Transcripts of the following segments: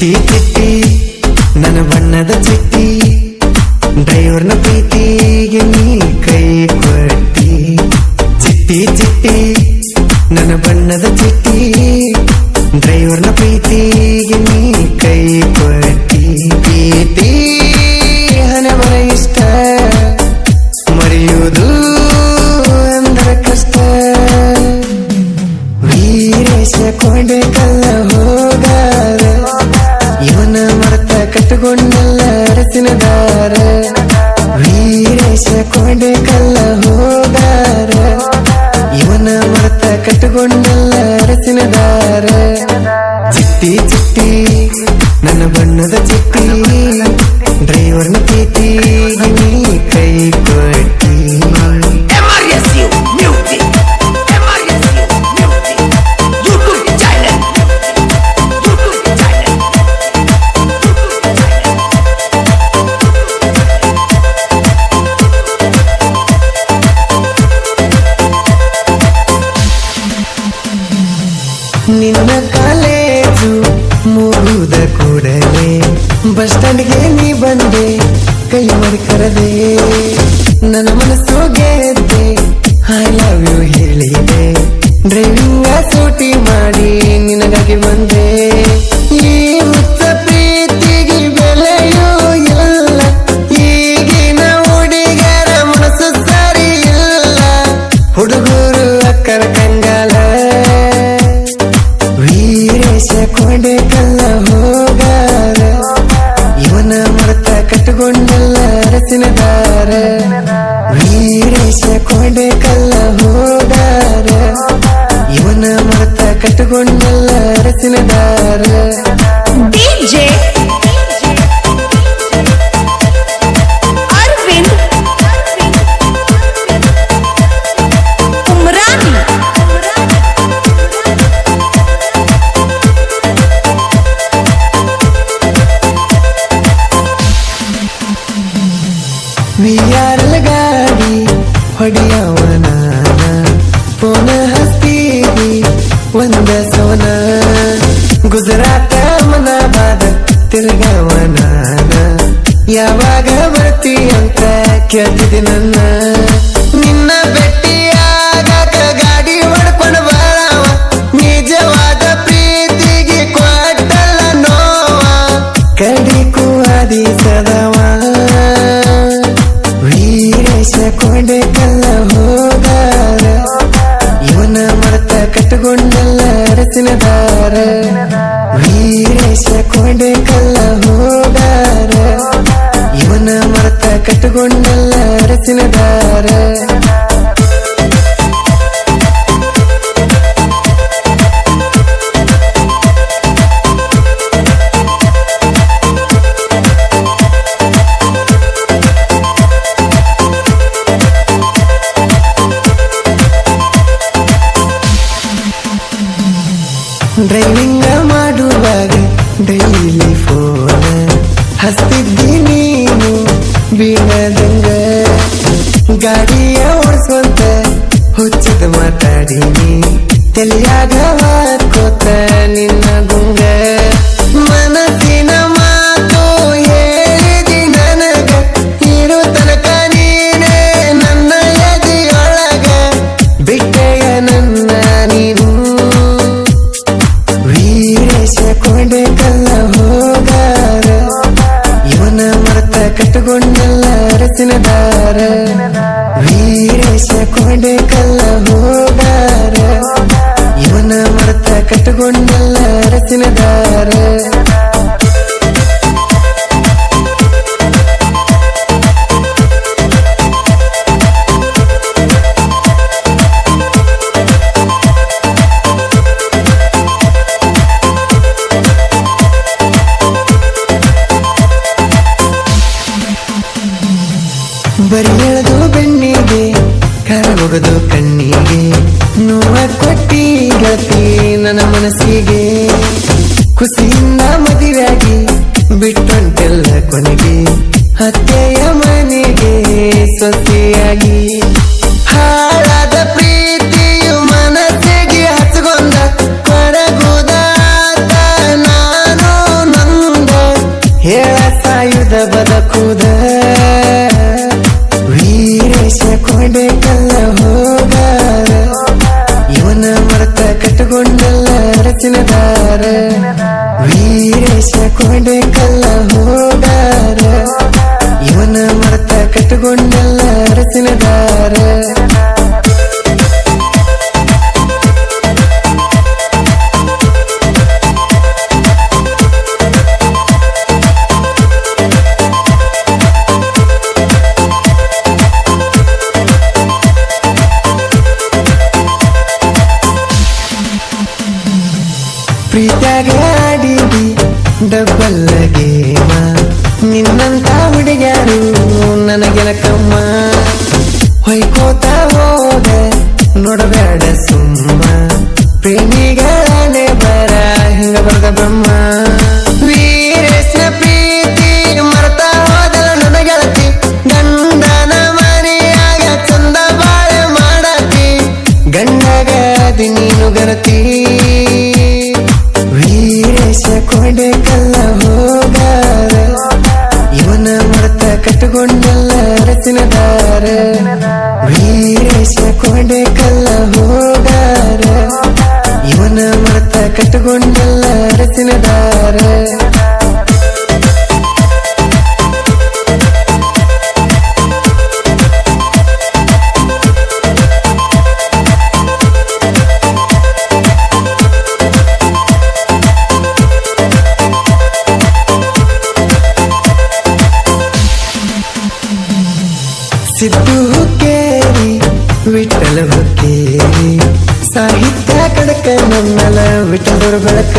ಚಿಟ್ಟಿ ಚಿಟ್ಟಿ, ನನ್ನ ಬಣ್ಣದ ಚಿಟ್ಟಿ. ಡ್ರೈವರ್ನ ಪ್ರೀತಿಗೆ ನೀ ಕೈ ಕೊಟ್ಟಿ. ಚಿಟ್ಟಿ ಚಿಟ್ಟಿ, ನನ್ನ ಬಣ್ಣದ ಚಿಟ್ಟಿ. ಡ್ರೈವರ್ನ ಪ್ರೀತಿಗೆ ನೀ ಕೈ ಕೊಟ್ಟಿ. ಪ್ರೀತಿ ಹಣಮನ ಇಷ್ಟ. ಮರೆಯುವುದು ಅಂದರೆ ಕಷ್ಟ. ವೀರೇಶ ಕೊಂಡೆ ಕಲ್ಲ ಹೋಗಾರ ಅರಸಿನ ದಾರ. ವೀರೇಶ ಕೊಂಡೆ ಕಲ್ಲ ಹೋದಾರ ಇವನ ಮರತ ಕಟ್ಟುಕೊಂಡಲ್ಲ ಅರಸಿನ ಕಾಲೇಜು ಮುಗಿದ ಕೂಡಲೇ. ಬಸ್ ಸ್ಟ್ಯಾಂಡ್ಗೆ ನೀ ಬಂದೆ, ಕೈ ಮಾಡಿ ಕರೆದೆ. ನನ್ನ ಮನಸ್ಸು ಗೆದ್ದೆ ಐ ಲವ್ ಯು ಹೇಳಿದೆ. ಡ್ರೈವಿಂಗ್ ಸೂಟಿ ಮಾಡಿ, ನಿನಗಾಗಿ ಕೊಂಡೆ ಕಲ್ಲ ಹೋಗಾರ. ಇವನ ಮರತ ಕಟ್ಟುಕೊಂಡಲ್ಲ ಅರಸಿನ ದಾರ. ವೀರೇಶ ಕೊಂಡೆ ಕಲ್ಲ ಹೋಗಾರ. ಇವನ ಮರತ ಕಟ್ಟುಕೊಂಡಲ್ಲ ಅರಸಿನ ಗುಜರಾತ ಮನಾಬಾದ ತಿರ್ಗವನ ಯಾವಾಗ ಬರ್ತಿ ಅಂತ ಕೇಳ್ತಿದ್ದೆ ನಿನ್ನ. ಮರತ ಕಟ್ಟುಕೊಂಡಲ್ಲ ಅರಸಿನ ದಾರ ಡ್ರೈವಿಂಗ ಮಾಡುವಾಗ ಡೈಲಿ ಫೋನ್ ಹಸ್ತಿದ್ದೀನಿ ಬೀಳದಂಗ ಗಾಡಿಯ ಓಡಿಸುವಂತ ಹುಚ್ಚದ ಮಾತಾಡಿನಿ ತಲೆಯಾಗ ಹಾಕೋತ ನಿನ್ನ ಗುಂಗ? ಮನಸ್ಸಿನ ಮಾತು ಹೇಳಿದಿ ನನಗ. ಇರು ತನಕ ನೀನೆ ನನ್ನ ಎದೆಯೊಳಗ. ಬಿಟ್ಟೆಯ ನನ್ನ ನೀನು ವೀರೇಶ ಕೊಂಡೆ ಕಲ್ಲ ಹೋಗಾರ ಮರತ ಕಟ್ಟುಕೊಂಡಲ್ಲ ಅರಸಿನ ದಾರ ವೀರೇಶ ಕೊಂಡೆ ಕಲ್ಲ ಹೋಗಾರ. ಇವನ ಮರತ ಕಟ್ಟುಕೊಂಡಲ್ಲ ಅರಸಿನ ಖುಷಿಯಿಂದ ಮದುವೆಯಾಗಿ ಬಿಟ್ಟಂತೆಲ್ಲ ಕೊನೆಗೆ ಅತ್ತೆಯ ಮನೆಗೆ ಸೊಸೆಯಾಗಿ. ಹಾಳಾದ ಪ್ರೀತಿಯು ಮನಸ್ಸಿಗೆ ಹಚ್ಕೊಂಡ ಕೊರಗುದಾತ ನಾನು ನನ್ನ ನಡೆದ ಬದಕುದ. ವೀರೇಶ ಕೊಂಡೆ ಕಲ್ಲ ಹೋಗಾರ ಇವನ ಮರತ ಕಟ್ಟಿಕೊಂಡಲ್ಲ ರಚನೆದಾರ. ಕೊಂಡೆ ಆಡಿದಿ ಡಬ್ಬಲ್ಲ ಗೇಮ ನಿನ್ನಂತ ಹುಡುಗ್ಯಾರು ನನಗೆನಕಮ್ಮ ಹೊಯ್ಕೋತ ಹೋದ ನೋಡಬೇಡ ಸುಮ್ಮ. ಪ್ರೇಮಿಗಳೇ ಬರ, ಹಿಂಗ ಬರ್ದ ಬ್ರಹ್ಮ. ವೀರೇಶ ಕೊಂಡೆ ಕಲ್ಲ ಹೋಗಾರ. ಇವನ ಮರತ ಕಟ್ಟುಕೊಂಡಲ್ಲ ರಚನದಾರ ವೀರೇಶ ಕೊಂಡೆ ಕಲ್ಲ ಹೋಗಾರ. ಇವನ ಮರತ ಕಟ್ಟುಕೊಂಡಲ್ಲ ರಚನದಾರ ಸಿದ್ದು ಹುಕ್ಕೇರಿ ವಿಠಲ ಹುಕ್ಕೇರಿ ಸಾಹಿತ್ಯ ಕಡಕ ನಮ್ಮಲ ವಿಠಲರ ಬೆಳಕ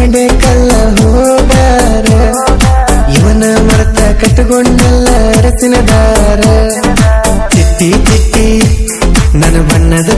ಕೊಂಡೆ ಕಲ್ಲ ಹೋಗಾರ ಇವನ ಮರತ ಕಟ್ಟಗೊಂಡಲ್ಲ ಅರಸಿನ ದಾರ. ತಿಟ್ಟಿ ತಿಟ್ಟಿ ನನ್ನ ಬಣ್ಣದ